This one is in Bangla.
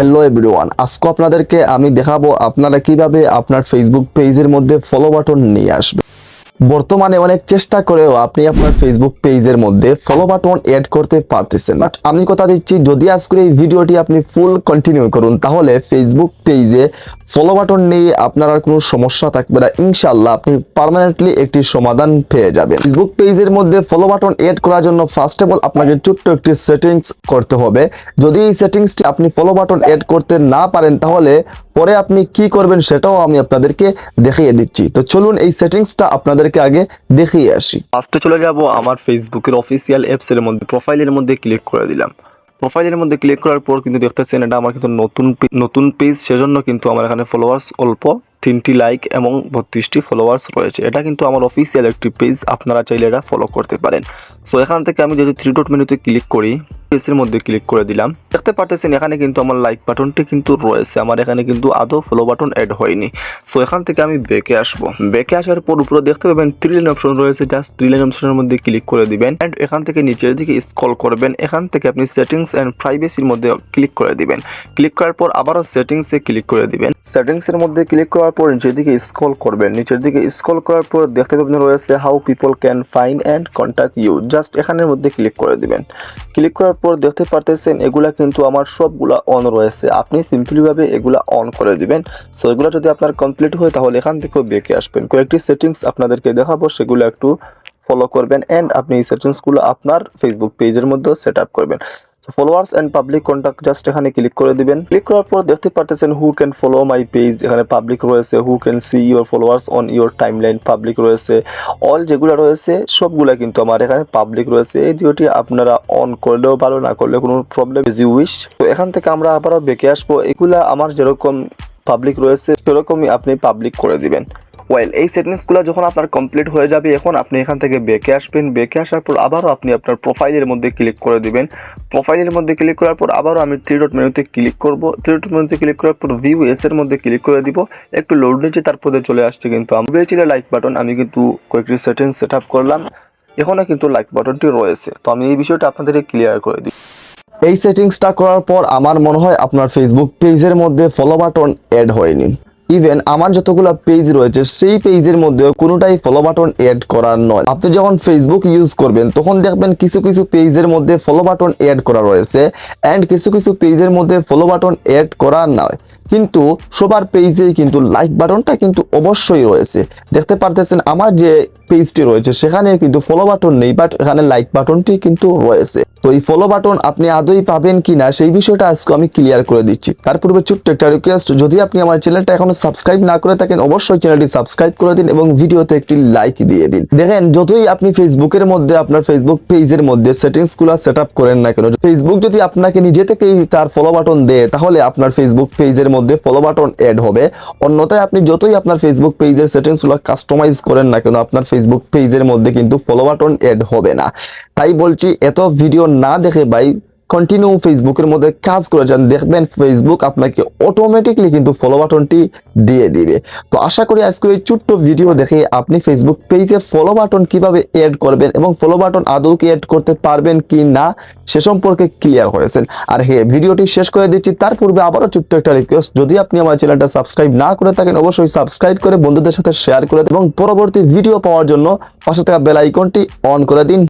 হ্যালো এভরিওয়ান আজকে আপনাদেরকে আমি দেখাবো আপনারা কীভাবে আপনার ফেসবুক পেজের মধ্যে ফলো বাটন নিয়ে আসবে বর্তমানে অনেক চেষ্টা করেও আপনি আপনার ফেসবুক পেজের মধ্যে ফলো বাটন অ্যাড করতে পারতেছেন। বাট আমি কথা দিচ্ছি, যদি আজকের এই ভিডিওটি আপনি ফুল কন্টিনিউ করুন, তাহলে ফেসবুক পেজে ফলো বাটন নিয়ে আপনার আর কোনো সমস্যা থাকবে না। ইনশাল্লাহ আপনি পার্মানেন্টলি একটি সমাধান পেয়ে যাবেন। ফেসবুক পেজের মধ্যে ফলো বাটন অ্যাড করার জন্য ফার্স্ট অফ অল আপনাকে ছোট্ট একটি সেটিংস করতে হবে। যদি এই সেটিংসটি আপনি ফলো বাটন অ্যাড করতে না পারেন, তাহলে পরে আপনি কি করবেন সেটাও আমি আপনাদেরকে দেখিয়ে দিচ্ছি। তো চলুন এই সেটিংসটা আপনাদেরকে আগে দেখিয়ে আসি। ফার্স্টে চলে যাব আমার ফেসবুকের অফিসিয়াল অ্যাপসের মধ্যে প্রোফাইলের মধ্যে ক্লিক করে দিলাম। প্রোফাইলের মধ্যে ক্লিক করার পর কিন্তু দেখতেছেন এটা আমার কিন্তু নতুন নতুন পেজ সেজন্য কিন্তু আমার এখানে ফলোয়ার্স অল্প, তিনটি লাইক এবং বত্রিশটি ফলোয়ার্স রয়েছে। এটা কিন্তু আমার অফিসিয়াল একটি পেজ আপনারা চাইলে এটা ফলো করতে পারেন। সো এখান থেকে আমি যদি থ্রি ডট মেনুতে ক্লিক করি পেজের মধ্যে ক্লিক করে দিলাম। দেখতে পারতেছেন, এখানে কিন্তু আমার লাইক বাটনটি কিন্তু রয়েছে। আমার এখানে কিন্তু আদৌ ফলো বাটন অ্যাড হয়নি। সো এখান থেকে আমি ব্যাকে আসব। ব্যাকে আসার পর উপরে দেখতে পাবেন থ্রি লাইন অপশন রয়েছে। জাস্ট থ্রি লাইন অপশনের মধ্যে ক্লিক করে দিবেন অ্যান্ড এখান থেকে নিচের দিকে স্ক্রল করবেন। এখান থেকে আপনি সেটিংস অ্যান্ড প্রাইভেসির মধ্যে ক্লিক করে দিবেন। ক্লিক করার পর আবারও সেটিংসে ক্লিক করে দিবেন। সেটিংসের মধ্যে ক্লিক করার পর নিচের দিকে স্ক্রল করবেন। নিচের দিকে স্ক্রল করার পর দেখতে পাবেন রয়েছে how people can find and contact you just এখানের মধ্যে ক্লিক করে দিবেন। ক্লিক করার পর দেখতে পারতেছেন, এগুলা কিন্তু আমার সবগুলা অন রয়েছে। আপনি সিম্পলিভাবে এগুলা অন করে দিবেন। সো এগুলো যদি আপনার কমপ্লিট হয়, তাহলে এখান থেকেও বেঁকে আসবেন। কয়েকটি সেটিংস আপনাদেরকে দেখাবো, সেগুলো একটু ফলো করবেন। অ্যান্ড আপনি এই সেটিংসগুলো আপনার ফেসবুক পেজের মধ্যেও সেট আপ করবেন। Followers and public contact just এখানে ক্লিক করে দিবেন। ক্লিক করার পর দেখতে পারতেছেন who can follow my page এখানে পাবলিক রয়েছে who can see your followers on your timeline public রয়েছে অল যেগুলো রয়েছে, সবগুলা কিন্তু আমার এখানে পাবলিক রয়েছে। এই দুটি আপনারা অন করলেও ভালো, না করলে কোনো প্রবলেম ইজ ইউ উইশ তো এখান থেকে আমরা আবারও বেঁকে আসব। এগুলা আমার যেরকম পাবলিক রয়েছে, সেরকমই আপনি পাবলিক করে দিবেন। ওয়েল এই সেটিংসগুলো যখন আপনার কমপ্লিট হয়ে যাবে, এখন আপনি এখান থেকে বেঁকে আসবেন। বেঁকে আসার পর আবারও আপনি আপনার প্রোফাইলের মধ্যে ক্লিক করে দিবেন। প্রোফাইলের মধ্যে ক্লিক করার পর আবারও আমি থ্রি ডট মেনুতে ক্লিক করব। থ্রি ডট মেনুতে ক্লিক করার পর ভিউ এস এর মধ্যে ক্লিক করে দিব। একটু লোড নিচ্ছে তারপরে চলে আসছে কিন্তু আমি পেয়েছিল লাইক বাটন আমি কিন্তু কয়েকটি সেটিংস সেট আপ করলাম। এখনও কিন্তু লাইক বাটনটি রয়েছে। তো আমি এই বিষয়টা আপনাদেরকে ক্লিয়ার করে দিই। এই সেটিংসটা করার পর আমার মনে হয় আপনার ফেসবুক পেজের মধ্যে ফলো বাটন অ্যাড হয়নি। ইভেন আমার যতগুলো পেজ রয়েছে, সেই পেজের মধ্যে কোনোটাই ফলো বাটন অ্যাড করার নয়। আপনি যখন ফেসবুক ইউজ করবেন, তখন দেখবেন কিছু কিছু পেজের মধ্যে ফলো বাটন অ্যাড করা রয়েছে অ্যান্ড কিছু কিছু পেজের মধ্যে ফলো বাটন অ্যাড করা নয়। কিন্তু সবার পেজেই কিন্তু লাইক বাটনটা কিন্তু অবশ্যই রয়েছে। দেখতে পারতেছেন আমার যে পেজটি রয়েছে সেখানে কিন্তু ফলো বাটন নেই বাট এখানে লাইক বাটনটি কিন্তু রয়েছে। তো এই ফলো বাটন আপনি আদৌ পাবেন কিনা, সেই বিষয়টা আজকে আমি ক্লিয়ার করে দিচ্ছি। তার পূর্বে ছোট্ট একটা রিকোয়েস্ট যদি আপনি আমার চ্যানেলটা এখনও সাবস্ক্রাইব না করে থাকেন, অবশ্যই চ্যানেলটি সাবস্ক্রাইব করে দিন এবং ভিডিওতে একটি লাইক দিয়ে দিন। দেখেন, যতই আপনি ফেসবুকের মধ্যে, আপনার ফেসবুক পেজের মধ্যে সেটিংসগুলো সেট আপ করেন না কেন ফেসবুক যদি আপনাকে নিজে থেকেই তার ফলো বাটন দেয়, তাহলে আপনার ফেসবুক পেজের মধ্যে ফলো বাটন অ্যাড হবে। অন্যথায় আপনি যতই আপনার ফেসবুক পেজের সেটিংসগুলো কাস্টমাইজ করেন না কেন, আপনার ফেসবুক পেজের মধ্যে কিন্তু ফলো বাটন অ্যাড হবে না। তাই বলছি, এত ভিডিও না দেখে ভাই কন্টিনিউ ফেসবুকের মধ্যে কাজ করে যান। দেখবেন ফেসবুক আপনাকে অটোমেটিকলি কিন্তু ফলো বাটনটি দিয়ে দিবে। তো আশা করি আজকের এই ছোট্ট ভিডিও দেখে আপনি ফেসবুক পেজে ফলো বাটন কীভাবে অ্যাড করবেন এবং ফলো বাটন আদৌ কি অ্যাড করতে পারবেন কি না, সে সম্পর্কে ক্লিয়ার হয়েছেন। আর হ্যাঁ ভিডিওটি শেষ করে দিচ্ছি, তার পূর্বে আবারও ছোট্ট একটা রিকোয়েস্ট যদি আপনি আমার চ্যানেলটা সাবস্ক্রাইব না করে থাকেন, অবশ্যই সাবস্ক্রাইব করে বন্ধুদের সাথে শেয়ার করে এবং পরবর্তী ভিডিও পাওয়ার জন্য পাশে থাকা বেল আইকনটি অন করে দিন।